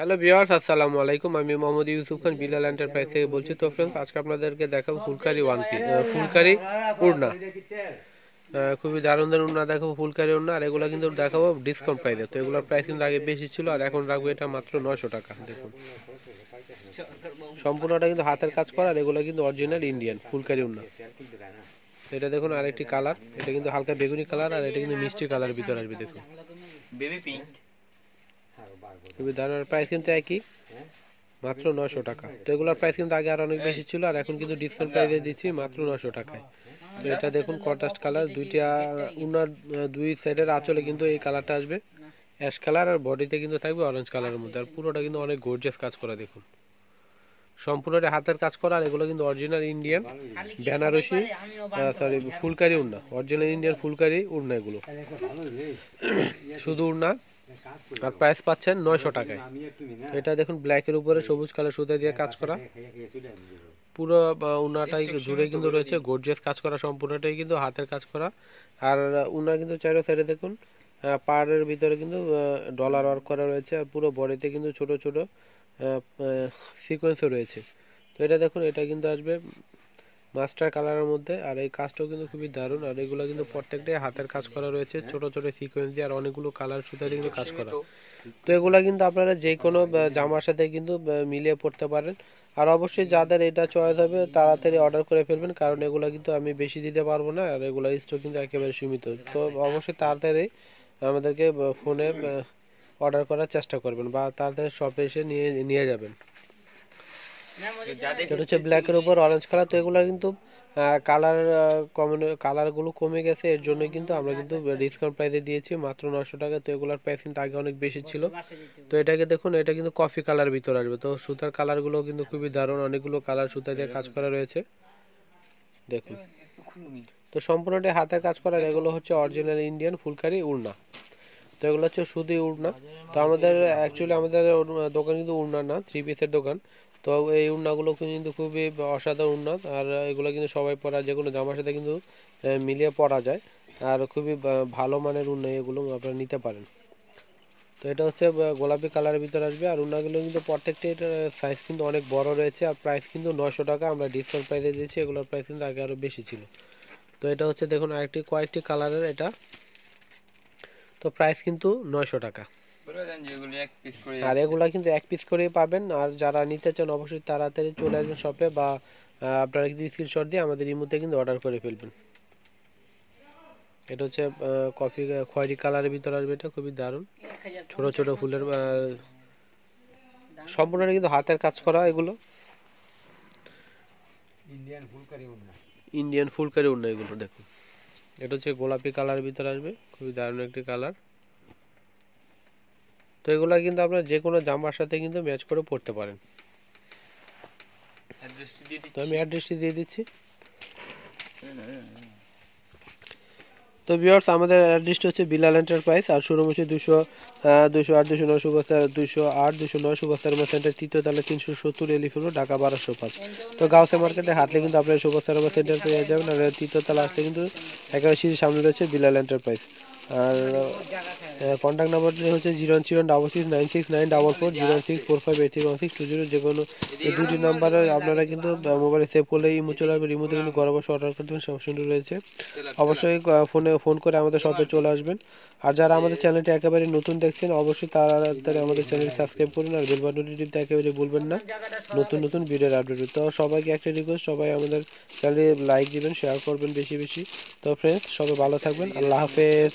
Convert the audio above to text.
Hello viewers, আসসালামু আলাইকুম। আমি মোহাম্মদ ইউসুফ খান, বিলাল এন্টারপ্রাইজ থেকে বলছি। তো ফ্রেন্ডস আজকে আপনাদেরকে দেখাবো ফুলকারি ওয়ান পিস ফুলকারি উড়না। খুবই দারুণ দারুণ উড়না দেখাবো ফুলকারি উড়না। আর এগুলো কিন্তু দেখাবো ডিসকাউন্ট প্রাইসে তো এগুলোর প্রাইস কিন্তু আগে বেশি ছিল, আর এখন রাখব এটা মাত্র নশো টাকা। দেখুন। সম্পূর্ণটা কিন্তু হাতের কাজ করা, আর এগুলো কিন্তু অরিজিনাল ইন্ডিয়ান ফুলকারি উড়না। এটা দেখুন আরেকটি কালার এটা কিন্তু হালকা বেগুনি কালার আর এটা কিন্তু মিষ্টি কালার ভিতর আসবে, দেখুন। বেবি পিঙ্ক খুবই দারুণ প্রাইস কিন্তু একই। মাত্র নশো টাকা। তো এগুলোর প্রাইস কিন্তু আগে আর অনেক বেশি ছিল আর এখন কিন্তু ডিসকাউন্ট প্রাইসে দিচ্ছি মাত্র নশো টাকায়। তো এটা দেখুন কন্ট্রাস্ট কালার দুইটা উনার দুই সাইডের আঁচলে কিন্তু এই কালারটা আসবে। অ্যাশ কালার আর বডিতে কিন্তু থাকবে অরেঞ্জ কালারের মধ্যে। আর পুরোটা কিন্তু অনেক গর্জিয়াস কাজ করা দেখুন। সম্পূর্ণটা হাতের কাজ করা আর এগুলো কিন্তু original Indian Banarasi sorry phulkari উড়না। Original Indian phulkari উড়না এগুলো। শুধু উড়না। আর প্রাইস পাচ্ছেন নয়শো টাকায়। এটা দেখুন ব্ল্যাকের উপরে সবুজ কালার সুতা দিয়ে কাজ করা। পুরো উনাটাই জুড়ে কিন্তু রয়েছে গর্জিয়াস কাজ করা সম্পূর্ণটাই কিন্তু হাতের কাজ করা। আর উনার কিন্তু চারো সাইডে দেখুন আহ, পাড়ের ভিতরে কিন্তু ডলার ওয়ার্ক করা রয়েছে আর পুরো বডিতে কিন্তু ছোট ছোট সিকোয়েন্সও রয়েছে। তো এটা দেখুন এটা কিন্তু আসবে মাস্টার কালারের মধ্যে, আর এই কাজটাও কিন্তু খুবই দারুণ, আর এগুলো কিন্তু প্রত্যেকটাই হাতের কাজ করা রয়েছে, ছোট ছোট সিকোয়েন্স দিয়ে, আর অনেকগুলো কালার সুতা কিন্তু কাজ করা। তো এগুলা কিন্তু আপনারা যে কোনো জামার সাথে কিন্তু মিলিয়ে পড়তে পারেন। আর অবশ্যই যাদের এটা চয়েস হবে, তাড়াতাড়ি অর্ডার করে ফেলবেন, কারণ এগুলা কিন্তু আমি বেশি দিতে পারব না, আর এগুলা স্টক কিন্তু একেবারে সীমিত। তো অবশ্যই তাড়াতাড়ি আমাদেরকে ফোনে অর্ডার করার চেষ্টা করবেন, বা তাড়াতাড়ি শপে এসে নিয়ে নিয়ে যাবেন। এটা হচ্ছে ব্ল্যাকের উপর অরেঞ্জ কালার তো এগুলো কিন্তু কালার কমন কালারগুলো কমে গেছে এর জন্য কিন্তু আমরা কিন্তু ডিসকাউন্ট প্রাইসে দিয়েছি মাত্র নশো টাকা তো এগুলোর প্রাইস কিন্তু আগে অনেক বেশি ছিল। তো এটাকে দেখুন এটা কিন্তু কফি কালার ভিতর আসবে তো সুতার কালারগুলো কিন্তু খুবই দারুণ অনেকগুলো কালার সুতা দিয়ে কাজ করা রয়েছে। দেখুন তো সম্পূর্ণটাই হাতের কাজ করা এগুলো হচ্ছে অরিজিনাল ইন্ডিয়ান ফুলকারি উড়না। তো এগুলো হচ্ছে শুধুই উড়না। তো আমাদের অ্যাকচুয়ালি আমাদের দোকান কিন্তু উড়না না থ্রি পিসের দোকান। তো এই উড়নাগুলো কিন্তু খুবই অসাধারণ উড়না আর এগুলো কিন্তু সবাই পরা, যে কোনো জামার সাথে কিন্তু মিলিয়ে পরা যায়। আর খুবই ভালো মানের উড়না এগুলো আপনারা নিতে পারেন। তো এটা হচ্ছে গোলাপি কালারের ভিতরে আসবে। আর উড়নাগুলো কিন্তু প্রত্যেকটা সাইজ কিন্তু অনেক বড় রয়েছে। আর প্রাইস কিন্তু নয়শো টাকা। আমরা ডিসকাউন্ট প্রাইসে দিয়েছি। এগুলোর প্রাইস কিন্তু আগে আরও বেশি ছিল। তো এটা হচ্ছে, দেখুন, আরেকটি, কয়েকটি কালারের এটা। তো প্রাইস কিন্তু নয়শো টাকা। বলে দেন যেগুলি এক পিস আর এগুলা কিন্তু এক পিস করেই পাবেন। আর যারা নিতে চান অবশ্যই তাড়াতাড়ি চলে আসবেন শপে বা আপনারা কিন্তু স্ক্রিনশট দিয়ে আমাদের ইমোতে কিন্তু অর্ডার করে ফেলবেন। এটা হচ্ছে কফি খয়েরি কালারের ভিতরে আসবে এটা খুবই দারুণ। ছোট ছোট ফুলের সম্পূর্ণটা কিন্তু হাতের কাজ করা এগুলো। ইন্ডিয়ান ফুলকারি উন্না। ইন্ডিয়ান ফুলকারি উন্না এগুলো দেখুন। এটা হচ্ছে গোলাপি কালারের ভিতরে আসবে খুবই দারুণ একটি কালার তো এগুলা কিন্তু আপনার যে কোনো জামার সাথে কিন্তু ম্যাচ করে পড়তে পারেন। তো আমি অ্যাড্রেসটি দিয়ে দিচ্ছি। তো ভিউয়ার্স আমাদের অ্যাড্রেসটা হচ্ছে বিলাল এন্টারপ্রাইজ আর শোরুম হচ্ছে দুশো দুশো আট দুশো নয় সুবস্তার দুশো আট দুশো নয় সুবস্তার সেন্টার তৃতীয় তালে তিনশো সত্তর এলিফেন্ট ঢাকা বারোশো পাঁচ তো গাউসে মার্কেটে হাঁটলে কিন্তু আপনার সুবস্তার সেন্টার পেয়ে যাবেন আর তৃতীয় তালা আসলে কিন্তু একেবারে সিঁড়ির সামনে রয়েছে বিলাল এন্টারপ্রাইজ আর কন্ট্যাক্ট নাম্বার হচ্ছে zero one zero double six nine six nine double four zero six four five eight one six two zero যে কোনো এই দুটি নাম্বারে আপনারা কিন্তু মোবাইলে সেভ করলে ইমো চলে আসবে ইমোতে কিন্তু ঘরে বসে অর্ডার করতে পারেন অপশনটি রয়েছে। অবশ্যই ফোনে ফোন করে আমাদের শপে চলে আসবেন। আর যারা আমাদের চ্যানেলটি একেবারে নতুন দেখছেন, অবশ্যই তারা আমাদের চ্যানেল সাবস্ক্রাইব করুন আর বেল বাটনটি টিপতে একেবারে ভুলবেন না। নতুন নতুন ভিডিওর আপডেট তো সবাইকে একটা রিকোয়েস্ট সবাই আমাদের চ্যানেলে লাইক দিবেন শেয়ার করবেন বেশি বেশি। তো ফ্রেন্ডস সবাই ভালো থাকবেন। আল্লাহ হাফেজ।